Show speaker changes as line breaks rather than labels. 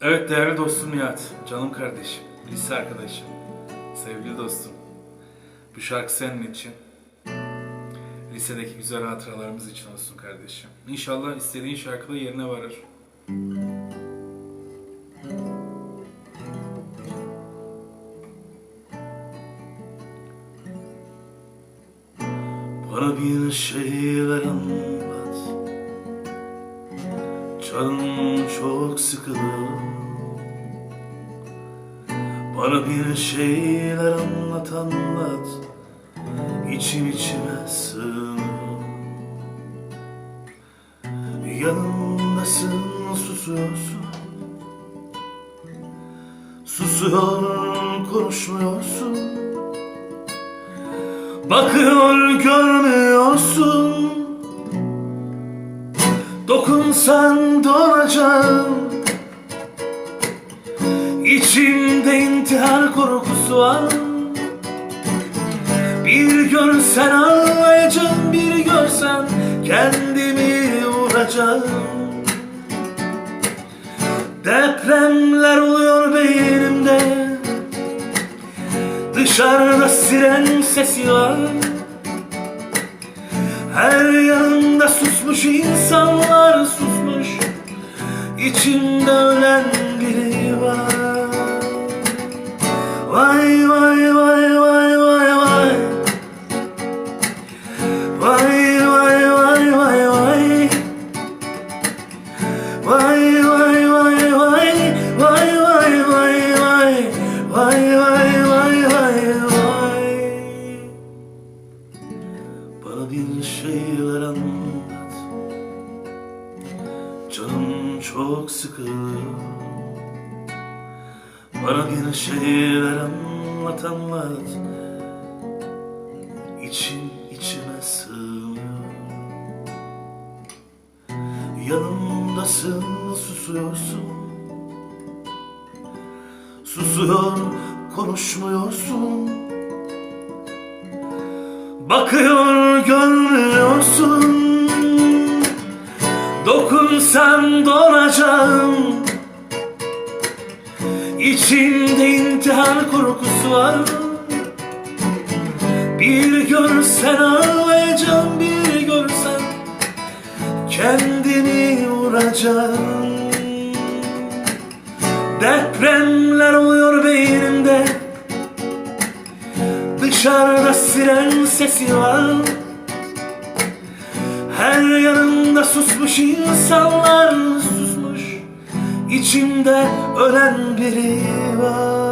Evet değerli dostum Nihat, canım kardeşim, lise arkadaşım, sevgili dostum. Bu şarkı senin için. Lisedeki güzel hatıralarımız için olsun kardeşim. İnşallah istediğin şarkıda yerine varır. Bana bir şeyler anlat Canım çok sıkılır Bana bir şeyler anlat anlat. İçim içime sığınır Yanımdasın susuyorsun. Susuyor konuşmuyorsun. Bakıyor görmüyorsun Dokunsan donacağım. İçimde intihar korkusu var. Bir görsen ağlayacağım Bir görsen kendimi vuracağım. Depremler oluyor beynimde. Dışarıda siren sesi var. Her yanında susmuş insanlar susmuş. İçimde ölen biri var. Vay vay vay vay vay vay. Vay vay vay vay vay. Vay vay vay vay. Vay vay vay vay. Vay vay vay vay vay. Bana bir şeyler anlat çok sıkılır Bana bir şeyler anlat anlat İçim içime sığmıyor. Yanımdasın susuyorsun. Susuyor konuşmuyorsun. Bakıyor Dokunsan donacağım İçimde intihar korkusu var. Bir görsen ağlayacağım bir görsen Kendini vuracağım. Depremler oluyor beynimde. Dışarıda siren sesi var Her yanımda susmuş insanlar susmuş. İçimde ölen biri var